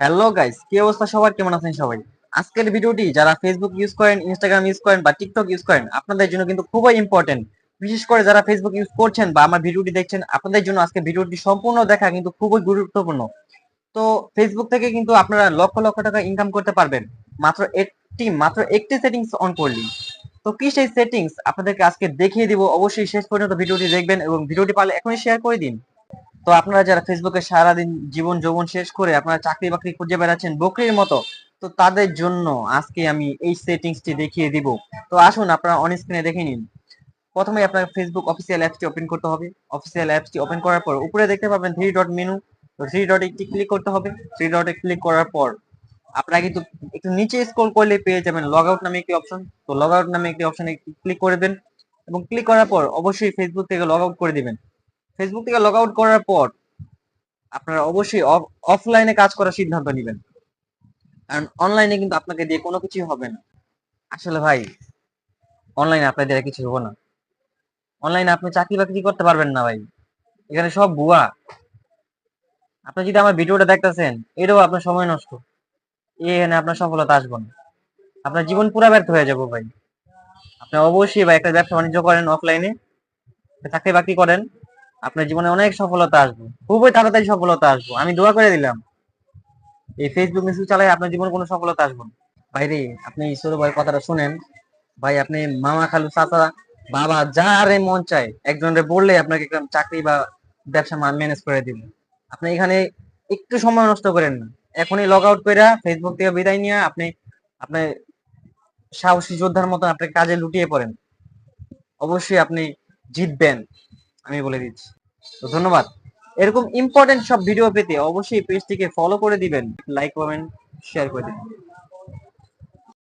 Hello guys কি অবস্থা সবার? কেমন আছেন সবাই? আজকের ভিডিওটি যারা ফেসবুক ইউজ করেন ইনস্টাগ্রাম ইউজ করেন বা টিকটক ইউজ করেন, আপনাদের জন্য কিন্তু খুবই ইম্পর্টেন্ট বিশেষ করে যারা ফেসবুক ইউজ করছেন বা আমার ভিডিওটি দেখছেন, আপনাদের জন্য আজকে ভিডিওটি সম্পূর্ণ দেখা কিন্তু খুবই গুরুত্বপূর্ণ। তো ফেসবুক থেকে কিন্তু আপনারা লক্ষ লক্ষ টাকা ইনকাম করতে পারবেন। মাত্র একটি মাত্র একটি সেটিংস অন করলেই। তো কি সেই সেটিংস আপনাদেরকে আজকে দেখিয়ে দিব। অবশ্যই শেষ পর্যন্ত ভিডিওটি দেখবেন এবং ভিডিওটি পারলে এখনই শেয়ার করে দিন। তো আপনারা যারা ফেসবুকে সারাদিন জীবন যৌবন শেষ করে আপনারা চাকরি বাকরি খুঁজে বেড়াচ্ছেন বকরির মতো, তো তাদের জন্য আজকে আমি এই সেটিংসটি দেখিয়ে দিব। তো আসুন আপনারা অন স্ক্রিনে দেখে নিন। প্রথমে আপনার ফেসবুক অফিসিয়াল অ্যাপসটি ওপেন করতে হবে। অফিসিয়াল অ্যাপসটি ওপেন করার পর উপরে দেখতে পাবেন থ্রি ডট মেনু তো থ্রি ডট একটি ক্লিক করতে হবে। থ্রি ডটে ক্লিক করার পর আপনারা কিন্তু একটু নিচে স্ক্রল করলে পেয়ে যাবেন লগ আউট নামে একটি অপশন তো লগ আউট নামে একটি অপশনে ক্লিক করে দেন। এবং ক্লিক করার পর অবশ্যই ফেসবুক থেকে লগ আউট করে দিবেন। ফেসবুক থেকে লগ আউট করার পর আপনারা অবশ্যই অফলাইনে কাজ করার সিদ্ধান্ত নেবেন। কারণ অনলাইনে কিন্তু আপনাকে দিয়ে কোনো কিছুই হবে না। আসলে ভাই অনলাইনে আপনার দিয়ে কিছু হবে না। অনলাইনে আপনি চাকরি বাকরি করতে পারবেন না ভাই। এখানে সব ভুয়া। আপনি যদি আমার ভিডিওটা দেখতেছেন, এটাও আপনার সময় নষ্ট। এখানে আপনার সফলতা আসবে না। আপনার জীবন পুরা ব্যর্থ হয়ে যাব ভাই। আপনি অবশ্যই ভাই একটা ব্যবসা বাণিজ্য করেন অফলাইনে চাকরি বাকরি করেন। আপনার জীবনে অনেক সফলতা আসবে। খুবই তাড়াতাড়ি সফলতা আসব। আমি দোয়া করে দিলাম। এই ফেসবুক মেসেজ চালাই আপনার জীবনে কোনো সফলতা আসবে না। ভাই রে আপনি ঈশ্বর ভাই কথাটা শুনেন। ভাই, আপনি মামা খালু চাচা, বাবা, যারে মন চায়, একজনের বললে আপনাকে একটা চাকরি বা ব্যবসা ম্যানেজ করে দিবে। আপনি এখানে একটু সময় নষ্ট করেন না। এখনই লগ আউট করে ফেসবুক থেকে বিদায় নিয়ে আপনি আপনার সাহসী যোদ্ধার মতো আপনি কাজে লুটিয়ে পড়েন। অবশ্যই আপনি জিতবেন। আমি বলে দিচ্ছি। তো ধন্যবাদ। এরকম ইম্পর্টেন্ট সব ভিডিও পেতে অবশ্যই পেজটিকে ফলো করে দিবেন। লাইক কমেন্ট শেয়ার করে দিবেন।